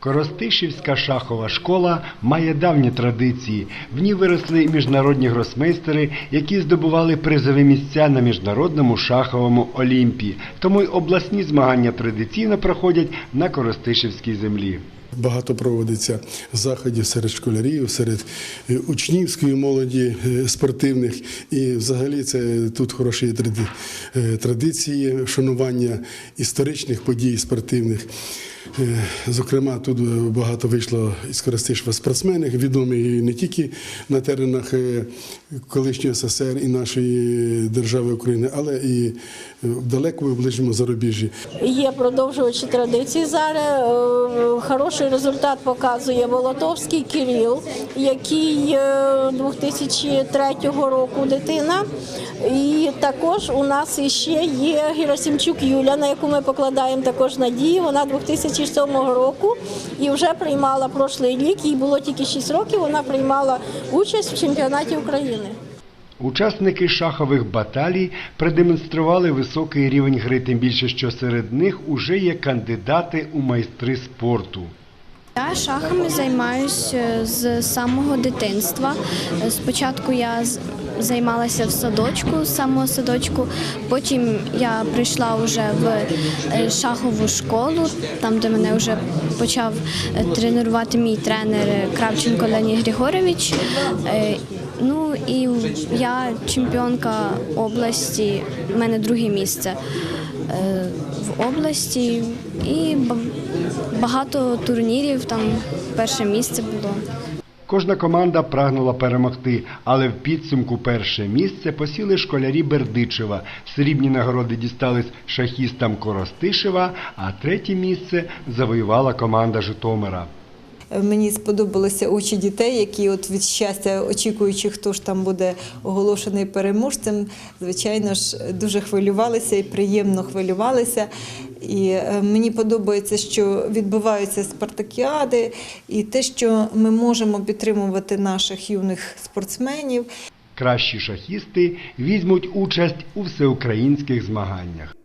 Коростишівська шахова школа має давні традиції. В ній виросли міжнародні гросмейстери, які здобували призові місця на міжнародному шаховому олімпі. Тому й обласні змагання традиційно проходять на Коростишівській землі. Багато проводиться заходів серед школярів, серед е, учнівської молоді е, спортивних. І взагалі це тут хороші е, традиції вшанування історичних подій спортивних. Е, Зокрема, тут багато вийшло із Коростишева спортсменів, відомі не тільки на теренах е, колишньої СССР і нашої держави України, але і в далекому і ближньому зарубіжжі. Є продовжувачі традицій зараз. Е, Хороший результат показує Волотовський Кирил, який е, 2003 року дитина. І також у нас іще є Герасимчук Юля, на яку ми покладаємо також надії. Вона 2007 року і вже приймала прошлий рік. Їй було тільки 6 років. Вона приймала участь в чемпіонаті України. Учасники шахових баталій продемонстрували високий рівень гри, тим більше, що серед них уже є кандидати у майстри спорту. Я шахами займаюся з самого дитинства. Спочатку я з- займалася в садочку, з самого садочку. Потім я прийшла вже в е, шахову школу, там де мене вже почав е, тренувати мій тренер Кравченко Леонід Григорович. Е, Ну і я чемпіонка області, в мене друге місце в області і багато турнірів, там перше місце було. Кожна команда прагнула перемогти, але в підсумку перше місце посіли школярі Бердичева. Срібні нагороди дістались шахістам Коростишева, а третє місце завоювала команда Житомира. Мені сподобалися очі дітей, які от від щастя, очікуючи, хто ж там буде оголошений переможцем, звичайно ж, дуже хвилювалися і приємно хвилювалися. І е, мені подобається, що відбуваються спартакіади, і те, що ми можемо підтримувати наших юних спортсменів. Кращі шахісти візьмуть участь у всеукраїнських змаганнях.